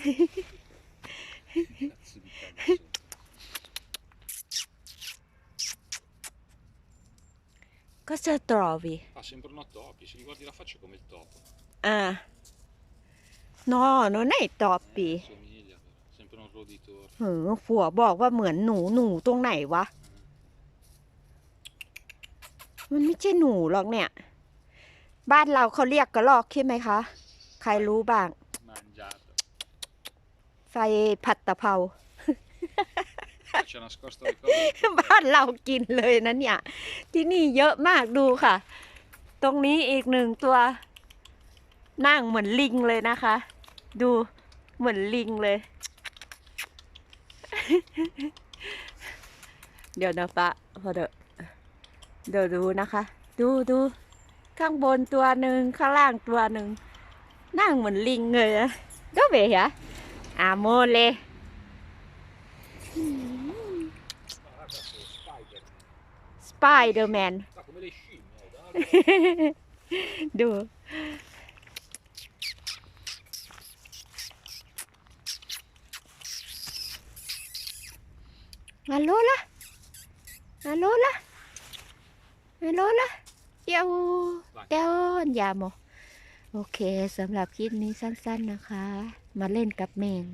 Cazzo di cane. Cosa trovi? Ah, sembrano topi, se li guardi la faccia è come il topo. อ่า no non è toppi Eh, somiglia, però. Sempre un roditore. เหือผัวบอกว่าเหมือนหนูหนูตรงไหนวะ มันไม่ใช่หนูหรอกเนี่ย บ้านเราเขาเรียกกระรอกใช่ไหมคะ ใครรู้บ้าง Mangiato. ใส่ผัดตะเภา C'è nascosto le cose. บ้านเรากินเลยนะเนี่ย ที่นี่เยอะมากดูค่ะ ตรงนี้อีกหนึ่งตัว นั่งเหมือนลิงเลยนะคะ ดูเหมือนลิงเลย เดี๋ยวนะปะพอเดอะเดี๋ยวดูนะคะ ดูดูข้างบนตัวหนึ่งข้างล่างตัวหนึ่งนั่งเหมือนลิงเลยอะก็เบะ อาโมเล Ah, cazzo, Spider-Man. Spider-Man Sta come le scimmie, dai. ดู Allora? Allora? Allora? เดี๋ย โอเคสำหรับคลิปนี้สั้นๆนะคะ มาเล่นกับแมง